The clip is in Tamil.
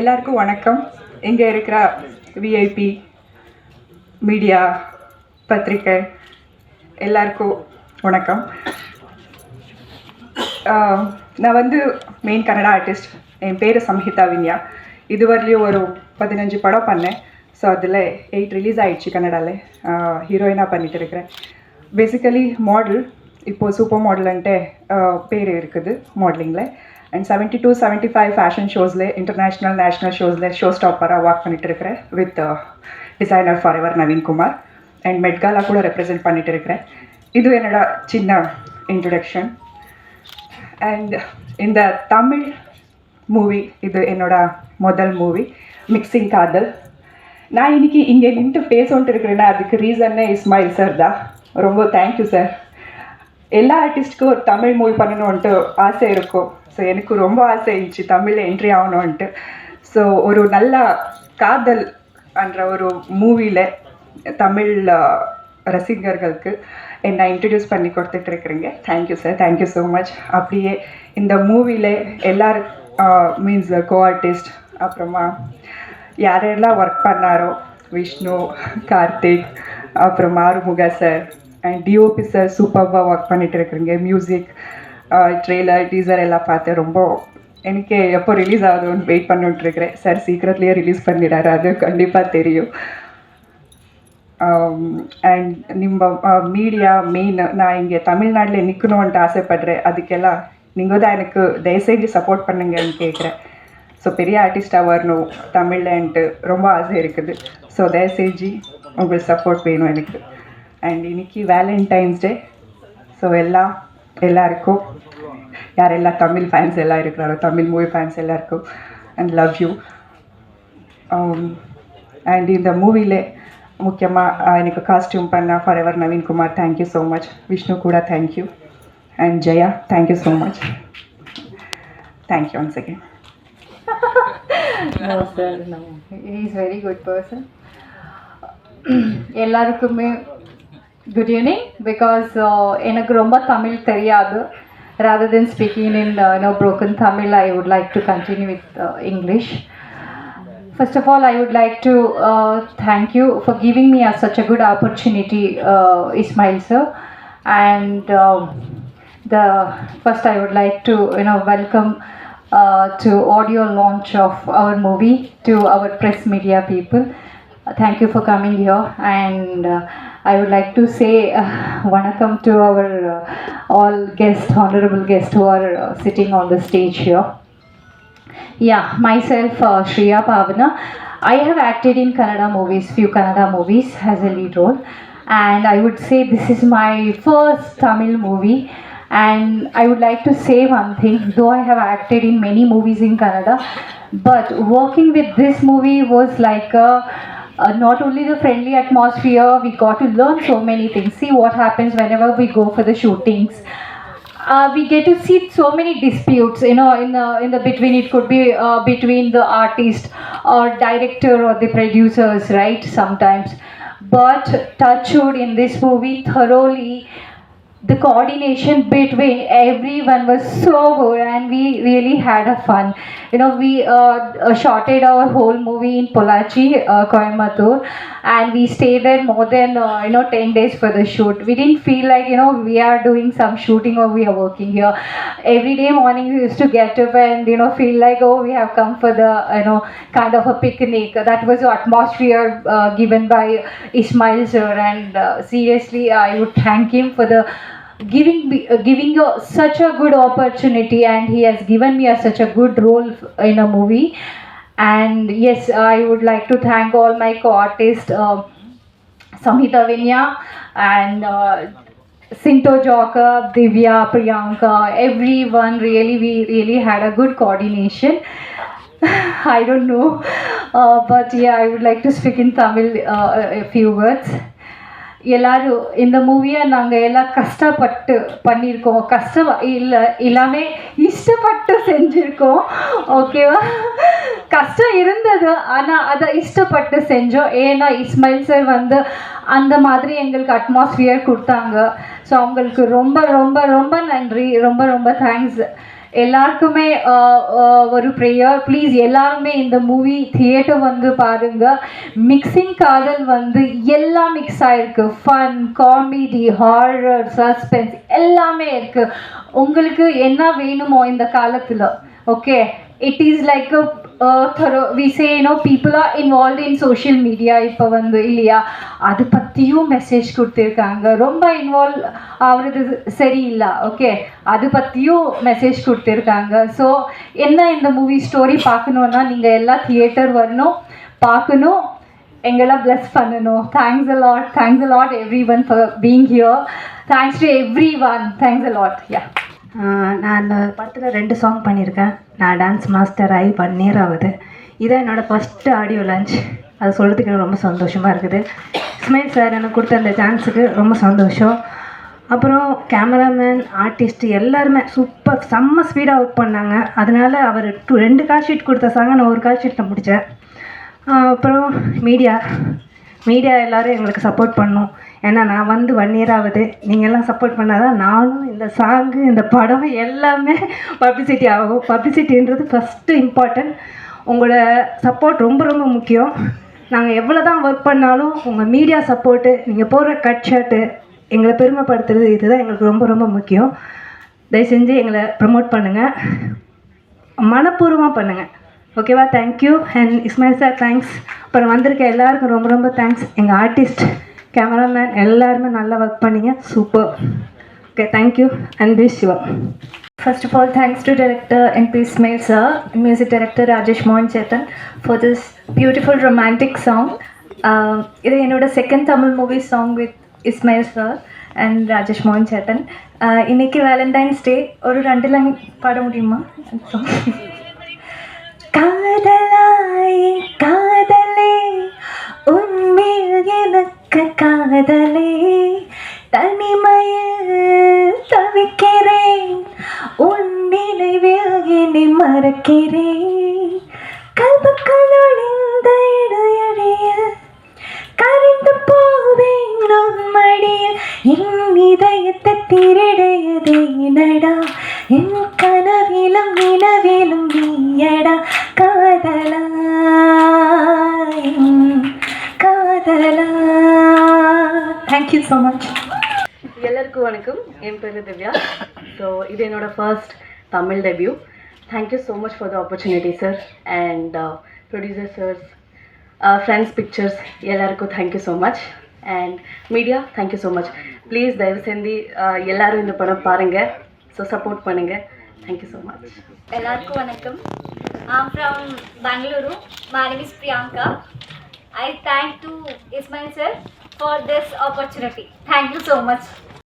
எல்லாருக்கும் வணக்கம். இங்கே இருக்கிற விஐபி மீடியா பத்திரிக்கை எல்லாருக்கும் வணக்கம். நான் வந்து மெயின் கன்னடா ஆர்டிஸ்ட் என் பேர் சம்ஹிதா வின்யா. இதுவரையிலையும் ஒரு பதினஞ்சு படம் பண்ணேன். ஸோ அதில் எயிட் ரிலீஸ் ஆகிடுச்சு கன்னடாவில் ஹீரோயினாக பண்ணிட்டு இருக்கிறேன். பேசிக்கலி மாடல் இப்போது சூப்பர் மாடலன்ட்டு பேர் இருக்குது மாடலிங்கில் and seventy two seventy five fashion ஷோஸில் international national ஷோஸில் ஷோ ஸ்டாப்பராக ஒர்க் பண்ணிட்டு இருக்கிறேன் with designer forever Naveenkumar and Met Gala கூட ரெப்ரசென்ட் பண்ணிட்டு இருக்கிறேன். இது என்னோட சின்ன இன்ட்ரடக்ஷன் அண்ட் இந்த தமிழ் மூவி இது என்னோட முதல் மூவி மிக்சிங் காதல் நான் இன்னைக்கு இங்கே நின்று பேசணுன்ட்டு இருக்கிறேன்னா அதுக்கு ரீசன்னே இஸ்மாயில் சார் தான். ரொம்ப தேங்க்யூ சார் எல்லா ஆர்டிஸ்ட்டுக்கும் ஒரு தமிழ் மூவி பண்ணணுன்ட்டு ஆசை இருக்கும். ஸோ எனக்கு ரொம்ப ஆசை இருந்துச்சு தமிழில் என்ட்ரி ஆகணுன்ட்டு ஸோ ஒரு நல்ல காதல் என்ற ஒரு மூவியில் தமிழ் ரசிகர்களுக்கு என்னை இன்ட்ரடியூஸ் பண்ணி கொடுத்துட்டு இருக்கிறீங்க. Thank you sir thank you so much அப்படியே இந்த மூவியில் எல்லாரும் மீன்ஸ் கோ ஆர்டிஸ்ட் அப்புறமா யாரெல்லாம் ஒர்க் பண்ணாரோ விஷ்ணு கார்த்திக் அப்புறம் Arumuga sir and DOP sir சூப்பர்வாக work பண்ணிகிட்டு இருக்கிறீங்க. மியூசிக் ட்ரெய்லர் டீசர் எல்லாம் பார்த்தேன் ரொம்ப எனக்கு எப்போ ரிலீஸ் ஆகுதுன்னு வெயிட் பண்ணிட்டு இருக்கிறேன். சார் சீக்கிரத்துலேயே ரிலீஸ் பண்ணிடுறாரு. அது கண்டிப்பாக தெரியும். அண்ட் நம்ம மீடியா மெயின் நான் இங்கே தமிழ்நாட்டில் நிற்கணும்ன்ட்டு ஆசைப்பட்றேன். அதுக்கெல்லாம் நீங்கள் தான் எனக்கு தயவுசெய்து சப்போர்ட் பண்ணுங்கன்னு கேட்குறேன். ஸோ பெரிய ஆர்டிஸ்டாக வரணும். தமிழ்லன்ட்டு ரொம்ப ஆசை இருக்குது. ஸோ தயவுசெய்து உங்களுக்கு சப்போர்ட் வேணும் எனக்கு. அண்ட் இன்னைக்கு வேலண்டைன்ஸ் டே ஸோ எல்லா எல்லாருக்கும் யாரெல்லாம் தமிழ் ஃபேன்ஸ் எல்லாம் இருக்கிறாரோ தமிழ் மூவி ஃபேன்ஸ் எல்லாருக்கும் அண்ட் லவ் யூ அண்ட் இந்த மூவியில் முக்கியமாக எனக்கு காஸ்டியூம் பண்ண forever Naveenkumar thank you so much Vishnu கூட thank you and Jaya thank you so much thank you once again No, sir, no. He is very good person. எல்லாருக்குமே குட் ஈவினிங் பிகாஸ் எனக்கு ரொம்ப தமிழ் தெரியாது rather than speaking in uh, you know, broken Tamil, I would like to continue with uh, English. First of all, I would like to uh, thank you for giving me a, such a good opportunity, uh, Ismail sir. And um the first, I would like to you know welcome uh, to audio launch of our movie to our press media people. Thank you for coming here, and uh, I would like to say uh, welcome to our uh, all guests, honorable guests who are uh, sitting on the stage here. Yeah, myself, uh, Shriya Pavana. I have acted in Kannada movies, few Kannada movies as a lead role, and I would say this is my first Tamil movie. And I would like to say one thing, though I have acted in many movies in Kannada, but working with this movie was like a, uh, not only the friendly atmosphere, we got to learn so many things. See what happens whenever we go for the shootings. Uh, we get to see so many disputes you know in the in the between. It could be uh, between the artist or director or the producers right sometimes. But touchwood in this movie thoroughly the coordination between everyone was so good and we really had a fun. You know we uh, uh, shotted our whole movie in Polachi, uh, Coimbatore and we stayed there more than uh, you know 10 days for the shoot. We didn't feel like you know we are doing some shooting or we are working here. Every day morning we used to get up and you know feel like oh we have come for the you know kind of a picnic. That was the atmosphere uh, given by Ismail sir. And uh, seriously I would thank him for the giving uh, giving you such a good opportunity and he has given me a, such a good role in a movie and yes i would like to thank all my co-artists uh, samhita vinya and uh, Sinto Joka, Divya, Priyanka, everyone really, we really had a good coordination. I don't know, uh, but yeah, I would like to speak in Tamil uh, a a few words. எல்லாரும் இந்த மூவியை நாங்கள் எல்லாம் கஷ்டப்பட்டு பண்ணியிருக்கோம். கஷ்டம் இல்லை எல்லாமே இஷ்டப்பட்டு செஞ்சுருக்கோம். ஓகேவா கஷ்டம் இருந்தது ஆனால் அதை இஷ்டப்பட்டு செஞ்சோம். ஏன்னா இஸ்மாயில் சார் வந்து அந்த மாதிரி எங்களுக்கு அட்மாஸ்ஃபியர் கொடுத்தாங்க. ஸோ அவங்களுக்கு ரொம்ப ரொம்ப ரொம்ப நன்றி. ரொம்ப ரொம்ப தேங்க்ஸ் எல்லாருக்குமே ஒரு ப்ரேயர் ப்ளீஸ் எல்லாருமே இந்த மூவி தியேட்டர் வந்து பாருங்க. மிக்சிங் காதல் வந்து எல்லாம் மிக்ஸ் ஆயிருக்கு. ஃபன் காமெடி ஹாரர் சஸ்பென்ஸ் எல்லாமே இருக்கு. உங்களுக்கு என்ன வேணுமோ இந்த காலத்தில் okay it is like we say no people are involve in social media இப்போ வந்து இல்லையா? அது பற்றியும் மெசேஜ் கொடுத்துருக்காங்க. ரொம்ப இன்வால்வ் ஆகுறது சரியில்லை ஓகே அது பற்றியும் மெசேஜ் கொடுத்துருக்காங்க. ஸோ என்ன இந்த மூவி ஸ்டோரி பார்க்கணுன்னா நீங்கள் எல்லாம் தியேட்டர் வரணும் பார்க்கணும் எங்களை bless பண்ணணும். Thanks a lot thanks a lot everyone for being here thanks to everyone thanks a lot யா நான் அந்த படத்தில் ரெண்டு சாங் பண்ணியிருக்கேன். நான் டான்ஸ் மாஸ்டர் ஆகி ஒன் இயர் ஆகுது. இதான் என்னோடய ஃபஸ்ட்டு ஆடியோ லான்ச் அது சொல்கிறதுக்கு எனக்கு ரொம்ப சந்தோஷமாக இருக்குது. இஸ்மாயில் சார் எனக்கு கொடுத்த அந்த சான்ஸுக்கு ரொம்ப சந்தோஷம். அப்புறம் கேமராமேன் ஆர்டிஸ்ட் எல்லாருமே சூப்பர் செம்ம ஸ்பீடாக ஒர்க் பண்ணாங்க. அதனால் அவர் டூ ரெண்டு கால் ஷீட் கொடுத்த சாங்க நான் ஒரு கால் ஷீட்டில் முடித்தேன் அப்புறம் மீடியா மீடியா எல்லாரும் எங்களுக்கு சப்போர்ட் பண்ணும். ஏன்னா நான் வந்து ஒன் இயர் ஆகுது. நீங்கள்லாம் சப்போர்ட் பண்ணால் தான் நானும் இந்த சாங்கு இந்த படம் எல்லாமே பப்ளிசிட்டி ஆகும். பப்ளிசிட்டின்றது ஃபஸ்ட்டு இம்பார்ட்டன்ட் உங்களோட சப்போர்ட் ரொம்ப ரொம்ப முக்கியம். நாங்கள் எவ்வளோ தான் ஒர்க் பண்ணாலும் உங்கள் மீடியா சப்போர்ட்டு நீங்கள் போடுற கட் ஷர்ட்டு எங்களை பெருமைப்படுத்துறது இதுதான் எங்களுக்கு ரொம்ப ரொம்ப முக்கியம். தயவு செஞ்சு எங்களை ப்ரமோட் பண்ணுங்கள் மனப்பூர்வமாக பண்ணுங்கள் ஓகேவா thank you and Ismail sir thanks அப்புறம் வந்திருக்க எல்லாருக்கும் ரொம்ப ரொம்ப தேங்க்ஸ் எங்கள் ஆர்டிஸ்ட் கேமராமேன் எல்லாருமே நல்லா ஒர்க் பண்ணீங்க. Super okay thank you and P Siva First of all, thanks to director N.P. Ismail sir, music director Rajesh Mohan Chetan for this beautiful romantic song. Uh, இது என்னோட second Tamil movie song with Ismail sir and Rajesh மோகன் சேத்தன் இன்னைக்கு வேலண்டைன்ஸ் டே ஒரு ரெண்டு லைன் பாட முடியுமா? காதலே தனிமையில் தவிக்கிறேன். உன் நினைவில் என்னை மறக்கிறேன். எல்லாருக்கும் வணக்கம். என் பேர் திவ்யா. ஸோ இது என்னோட first Tamil debut thank you so much for the opportunity sir and producer sirs Friends Pictures எல்லாருக்கும் thank you so much and media thank you so much please தயவு செஞ்சு எல்லோரும் இந்த படம் பாருங்கள் ஸோ சப்போர்ட் பண்ணுங்கள் தேங்க்யூ ஸோ மச் எல்லாருக்கும் வணக்கம். I'm from Bengaluru my name Priyanka I thank to Ismail sir for this opportunity. Thank you so much.